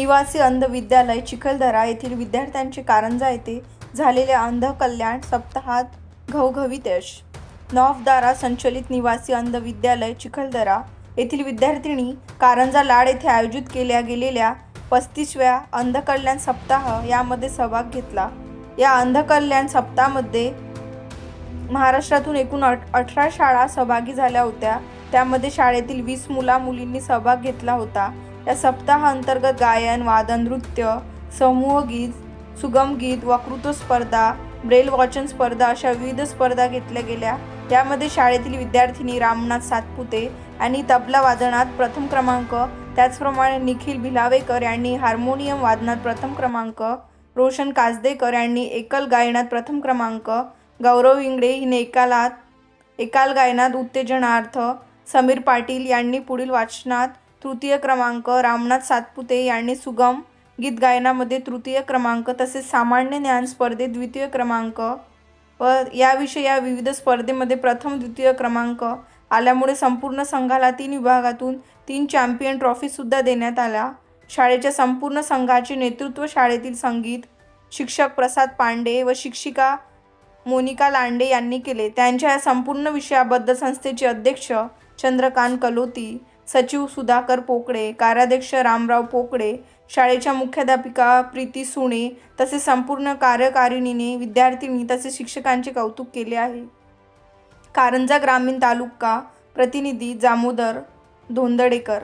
निवासी अंध विद्यालय चिखलदरा येथील विद्यार्थ्यांचे कारंजा येथे झालेल्या अंध कल्याण सप्ताहात घवघवीत यश. नॉफदारा संचलित निवासी अंध विद्यालय चिखलदरा येथील विद्यार्थिनी कारंजा लाड येथे आयोजित केल्या गेलेल्या पस्तीसव्या अंधकल्याण सप्ताह यामध्ये सहभाग घेतला. या अंधकल्याण सप्ताहामध्ये महाराष्ट्रातून एकूण अठ अठरा शाळा सहभागी झाल्या होत्या. त्यामध्ये शाळेतील वीस मुला मुलींनी सहभाग घेतला होता. या सप्ताहांतर्गत गायन वादन नृत्य समूह गीत सुगम गीत वक्तृत्व स्पर्धा ब्रेल वाचन स्पर्धा अशा विविध स्पर्धा घेतल्या गेल्या. यामध्ये शाळेतील विद्यार्थिनी रामनाथ सातपुते यांनी तबला वादनात प्रथम क्रमांक त्याचप्रमाणे निखिल भिलावेकर यांनी हार्मोनियम वादनात प्रथम क्रमांक रोशन कासदेकर यांनी एकल गायनात प्रथम क्रमांक गौरव इंगडे हिने एकालात एकाल गायनात उत्तेजनार्थ समीर पाटील यांनी पुढील वाचनात तृतीय क्रमांक रामनाथ सातपुते यांनी सुगम गीत गायनामध्ये तृतीय क्रमांक तसेच सामान्य ज्ञान स्पर्धेत द्वितीय क्रमांक व याविषयी या विविध स्पर्धेमध्ये प्रथम द्वितीय क्रमांक आल्यामुळे संपूर्ण संघाला तीन विभागातून तीन चॅम्पियन ट्रॉफीसुद्धा देण्यात आल्या. शाळेच्या संपूर्ण संघाचे नेतृत्व शाळेतील संगीत शिक्षक प्रसाद पांडे व शिक्षिका मोनिका लांडे यांनी केले. त्यांच्या या संपूर्ण विषयाबद्दल संस्थेचे अध्यक्ष चंद्रकांत कलोती सचिव सुधाकर पोकळे कार्याध्यक्ष रामराव पोकळे शाळेच्या मुख्याध्यापिका प्रीती सुणे तसेच संपूर्ण कार्यकारिणीने विद्यार्थिनी तसेच शिक्षकांचे कौतुक केले आहे. कारंजा ग्रामीण तालुका प्रतिनिधी जामोदर धोंदडेकर